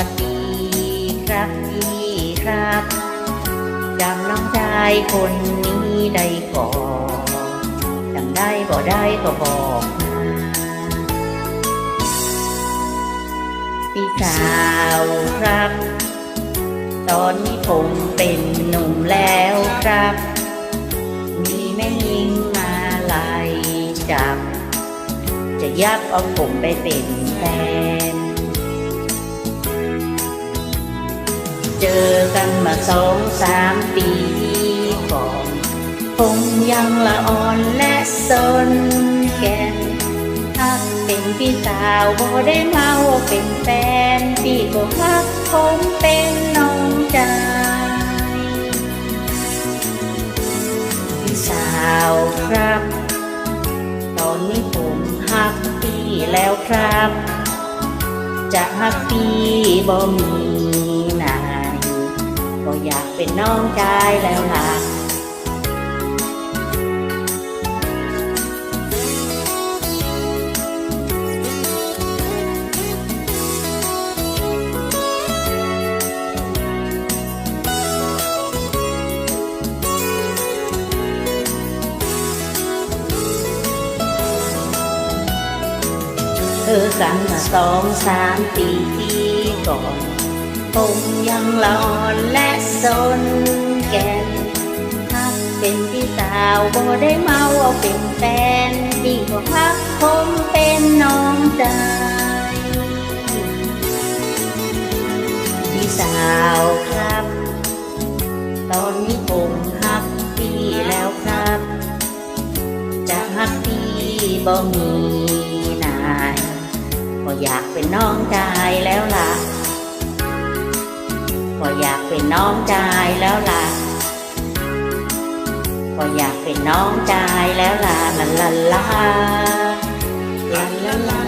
วัสดีครับพี่ครับจำน้องชายคนนี้ได้ก่อนจำได้บ่ได้ก็บอกพี่สาวครับ ตอนนี้ผมเป็นหนุ่มแล้วครับ มีแม่ยิงมาไล่จับ จะยับเอาผมไปเป็นแฟน เจอกันมาสองสามปีก่อนผมยังละอ่อนและสนแก่นถ้าเป็นพี่สาวบ่ได้เมาเป็นแฟนพี่ก็รักผมเป็นน้องชาพี่สาวครับ ตอนนี้ผมฮักพี่แล้วครับ จะฮักพี่บ่มี ก็อยากเป็นน้องชายแล้วล่ะเธอกันมาสองสามปีที่ก่อน ผมยังละอ่อนและสนแก่นถ้าเป็นพี่สาวบ่ได้เมาเอาเป็นแฟนพี่ก็ฮักผมเป็นน้องใจพี่สาวครับ ตอนนี้ผมฮักพี่แล้วครับ จะฮักพี่บ่มีนายก็อยากเป็นน้องชายแล้วล่ะ ก็อยากเป็นน้องชายแล้วล่ะ ก็อยากเป็นน้องชายแล้วล่ะลาลาลาลาลาลา